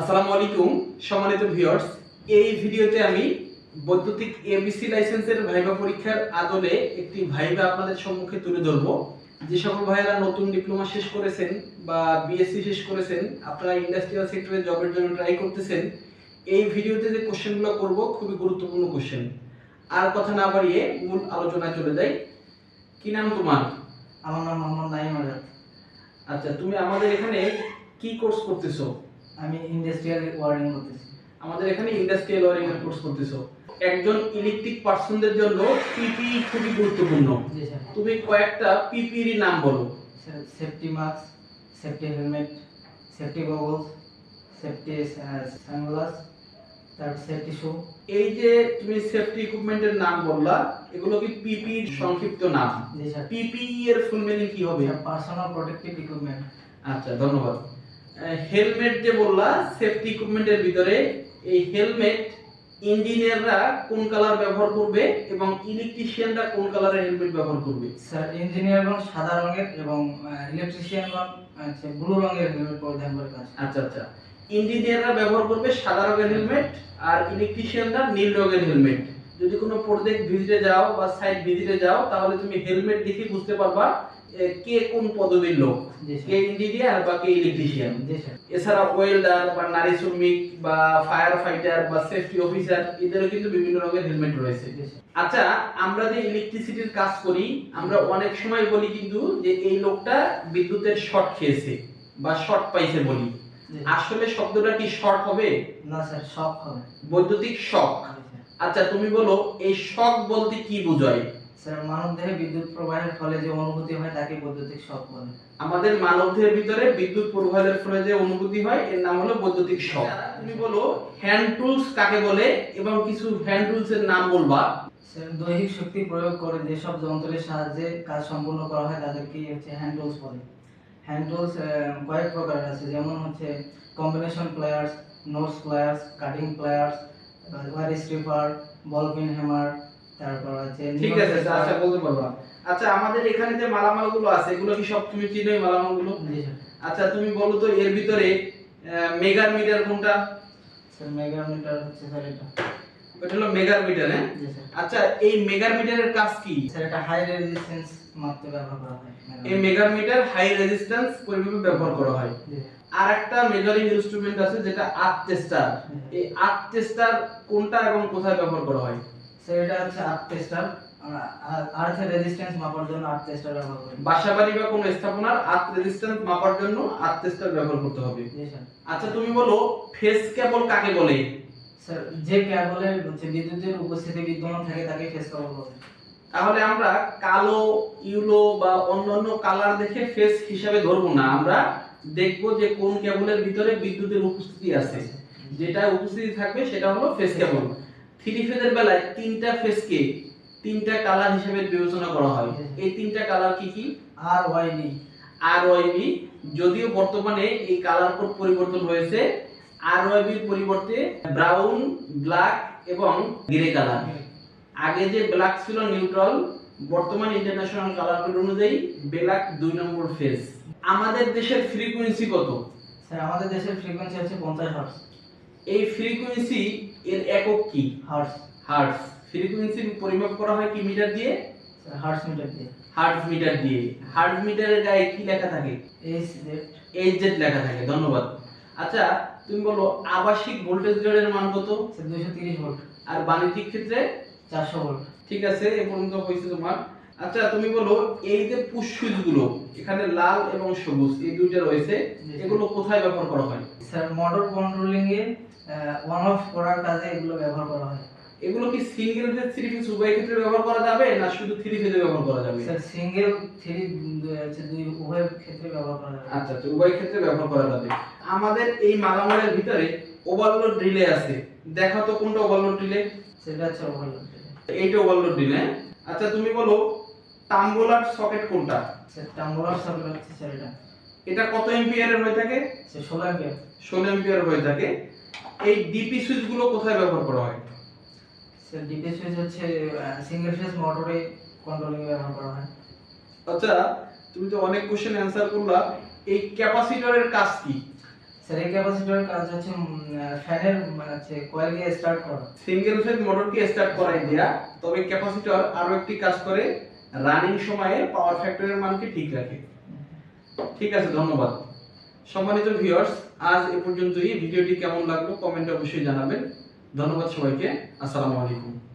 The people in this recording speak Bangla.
আসসালামু আলাইকুম সম্মানিত ভিউয়ার্স। এই ভিডিওতে আমি বৈদ্যুতিক এবিসি লাইসেন্সের ভাইবা পরীক্ষার আদলে একটি ভাইবা আপনাদের সম্মুখে তুলে ধরব। যে সকল ভাইয়েরা নতুন ডিপ্লোমা শেষ করেছেন বা বিএসসি শেষ করেছেন আপনারা ইন্ডাস্ট্রিয়াল সেক্টরে জবের জন্য ট্রাই করতেছেন এই ভিডিওতে যে কোশ্চেনগুলো করব খুবই গুরুত্বপূর্ণ কোশ্চেন আর কথা না বাড়িয়ে মূল আলোচনায় চলে যাই। কি নাম তোমার? আমার নাম মোহাম্মদ নাইম আজাদ। আচ্ছা তুমি আমাদের এখানে কি কোর্স করতেছো? আমি ইন্ডাস্ট্রিয়াল ওয়ারিং করতেছি। আমাদের এখানে ইন্ডাস্ট্রিয়াল ওয়ারিং এর কোর্স করতেছো। একজন ইলেকট্রিক পার্সনদের জন্য পিপি খুবই গুরুত্বপূর্ণ। জি স্যার। তুমি কয়েকটা পিপির নাম বলো। Safety mask safety helmet safety goggles safety sunglass তারপর সেফটি শু এই যে তুমি সেফটি ইকুইপমেন্টের নাম বললা এগুলো কি পিপি সংক্ষিপ্ত নাম? জি স্যার। পিপি এর ফুল মিনিং কি হবে? পার্সোনাল প্রোটেক্টিভ ইকুইপমেন্ট আচ্ছা ধন্যবাদ। হেলমেট যে বললা সেফটি ইকুইপমেন্টের ভিতরে এই হেলমেট ইঞ্জিনিয়াররা কোন কালার ব্যবহার করবে এবং ইলেকট্রিশিয়ানরা কোন কালারের হেলমেট ব্যবহার করবে? স্যার ইঞ্জিনিয়ারগণ সাদা রঙের এবং ইলেকট্রিশিয়ানগণ হচ্ছে ব্লু রঙের হেলমেট পরিধান করে কাজ আচ্ছা আচ্ছা। ইঞ্জিনিয়াররা ব্যবহার করবে সাদা রঙের হেলমেট আর ইলেকট্রিশিয়ানরা নীল রঙের হেলমেট যদি কোনো প্রজেক্ট ভিজিটে যাও বা সাইট ভিজিটে যাও তাহলে তুমি হেলমেট দেখে বুঝতে পারবা কে কোন পদবীর লোক? কে ইঞ্জিনিয়ার বা কে ইলেকট্রিশিয়ান এছাড়া ওয়েল্ডার বা নারী শ্রমিক বা ফায়ার ফাইটার বা সেফটি অফিসার এদেরও কিন্তু বিভিন্ন রঙের হেলমেট রয়েছে। আচ্ছা আমরা যে ইলেকট্রিসিটির কাজ করি আমরা অনেক সময় বলি কিন্তু যে এই লোকটা বিদ্যুতের শর্ট খেয়েছে বা শর্ট পাইছে বলি। আসলে শব্দটা কি শর্ট হবে? না স্যার সব হবে। বৈদ্যুতিক শক আচ্ছা তুমি বলো এই শক বলতে কি বোঝায়? স্যার মানব দেহে বিদ্যুৎ প্রবাহের ফলে যে অনুভূতি হয় তাকে বৈদ্যুতিক শক বলে। আমাদের মানবদেহের ভিতরে বিদ্যুৎ প্রবাহের ফলে যে অনুভূতি হয় এর নাম হলো বৈদ্যুতিক শক। তুমি বলো হ্যান্ড টুলস কাকে বলে এবং কিছু হ্যান্ড টুলস এর নাম বলবা? স্যার দৈহিক শক্তি প্রয়োগ করে যেসব যন্ত্রের সাহায্যে কাজ সম্পূর্ণ করা হয় তাদেরকে হচ্ছে হ্যান্ড টুলস বলে। হ্যান্ড টুলস কয়েক প্রকারের আছে যেমন হচ্ছে combination pliers nose pliers cutting pliers wire stripper ball pin hammer তারপর আছে ঠিক আছে আচ্ছা বলতে পারবা আচ্ছা আমাদের এখানে যে মালামালগুলো আছে এগুলো কি সব তুমি চিনো এই মালামালগুলো? জি স্যার আচ্ছা তুমি বলো তো এর ভিতরে মেগার মিটার কোনটা? স্যার মেগামিটার হচ্ছে স্যার এটা। এটা হলো মেগার মিটার হ্যাঁ আচ্ছা এই মেগার মিটারের কাজ কি? স্যার এটা হাই রেজিস্ট্যান্স মাপতে ব্যবহার করা হয় এই মেগার মিটার হাই রেজিস্ট্যান্স পরিমাপে ব্যবহার করা হয়। আর একটা মেজারিং ইনস্ট্রুমেন্ট আছে যেটা আর্থ টেস্টার। এই আর্থ টেস্টার কোনটা এবং কোথায় ব্যবহার করা হয়? স্যার এটা হচ্ছে আর্থ টেস্টার আমরা আর্থের রেজিস্ট্যান্স মাপার জন্য আর্থ টেস্টার ব্যবহার করি। বাসাবাড়ি বা কোনো স্থাপনার আর্থ রেজিস্ট্যান্স মাপার জন্য আর্থ টেস্টার ব্যবহার করতে হবে। আচ্ছা তুমি বলো ফেস কেবল কাকে বলে? স্যার যে কেবলে হচ্ছে বিদ্যুতের উপস্থিতি বিদ্যমান থাকে তাকে ফেস কেবল বলে। তাহলে আমরা কালো ইউলো বা অন্যান্য কালার দেখে ফেস হিসাবে ধরবো না। আমরা দেখব যে কোন কেবলের ভিতরে বিদ্যুতের উপস্থিতি আছে। যেটা উপস্থিতি থাকবে সেটা হলো ফেস কেবল থ্রি ফেজের বেলায় তিনটা ফেসকে তিনটা কালার হিসেবে বিবেচনা করা হয়। এই তিনটা কালার কি কি? আর ওয়াই ডি আর ওয়াইবি যদিও বর্তমানে এই কালার কোড পরিবর্তন হয়েছে আর ওয়াইবির পরিবর্তে ব্রাউন ব্ল্যাক এবং গ্রে কালার আগে যে ব্ল্যাক ছিল নিউট্রাল বর্তমান ইন্টারন্যাশনাল কালার কোড অনুযায়ী ব্ল্যাক দুই নম্বর ফেজ আমাদের দেশের ফ্রিকোয়েন্সি কত? স্যার আমাদের দেশের ফ্রিকোয়েন্সি হচ্ছে পঞ্চাশ হার্টস এই ফ্রিকোয়েন্সি এর একক কি? হার্টস হার্টস ফ্রিকোয়েন্সি পরিমাপ করা হয় কি মিটার দিয়ে? হার্টস মিটার দিয়ে। হার্টস মিটার দিয়ে। হার্টস মিটারের গায়ে কি লেখা থাকে? এইচ জেড এইচ জেড লেখা থাকে। ধন্যবাদ। আচ্ছা তুমি বলো আবাসিক ভোল্টেজ গ্রেডের মান কত? স্যার দুইশো তিরিশ ভোল্ট। আর বাণিজ্যিক ক্ষেত্রে? চারশো ভোল্ট। ঠিক আছে এ পর্যন্ত হয়েছে তোমার। আচ্ছা তুমি বলো এই যে পুশ সুইচগুলো এখানে লাল এবং সবুজ এই দুইটা রয়েছে এগুলো কোথায় ব্যবহার করা হয়? স্যার মোটর কন্ট্রোলিং এ ওয়ান অফ করার কাজে এগুলো ব্যবহার করা হয়। এগুলো কি সিঙ্গেল ফেজ থ্রি ফেজ উভয় ক্ষেত্রে ব্যবহার করা যাবে না শুধু থ্রি ফেজে ব্যবহার করা যাবে? স্যার সিঙ্গেল থ্রি হচ্ছে দুই উভয় ক্ষেত্রে ব্যবহার করা যাবে। আচ্ছা আচ্ছা উভয় ক্ষেত্রে ব্যবহার করা যাবে। আমাদের এই মালামালের ভিতরে ওভারলোড রিলে আছে। দেখো তো কোনটা ওভারলোড রিলে সেটা হচ্ছে ওভারলোড রিলে এইটা ওভারলোড রিলে আচ্ছা তুমি বলো টাম্বোলার সকেট কোনটা? স্যার টাম্বুলার সকেট হচ্ছে স্যার এটা এটা কত এম্পিয়ারের হয়ে থাকে? স্যার ষোলো অ্যাম্পিয়ার ষোলো এম্পিয়ার হয়ে থাকে। এই ডিপি সুইচগুলো কোথায় ব্যবহার করা হয়? স্যার ডিপি সুইচ হচ্ছে সিঙ্গেল ফেজ মোটরে কন্ট্রোলিং ব্যবহার করা হয়। আচ্ছা তুমি তো অনেক কোশ্চেন অ্যান্সার করলা। এই ক্যাপাসিটরের কাজ কি? স্যার এই ক্যাপাসিটরের কাজ হচ্ছে ফ্যানের মানে হচ্ছে কয়েল কয়েলকে স্টার্ট করা। সিঙ্গেল ফেজ মোটরকে স্টার্ট করাই দেয়া তবে ক্যাপাসিটর আরও একটি কাজ করে রানিং সময়ে পাওয়ার ফ্যাক্টরের মানকে ঠিক রাখে। ঠিক আছে ধন্যবাদ। সম্মানিত ভিউয়ার্স আজ এ পর্যন্তই। ভিডিওটি কেমন লাগল কমেন্টে অবশ্যই জানাবেন। ধন্যবাদ সবাইকে। আসসালামু আলাইকুম।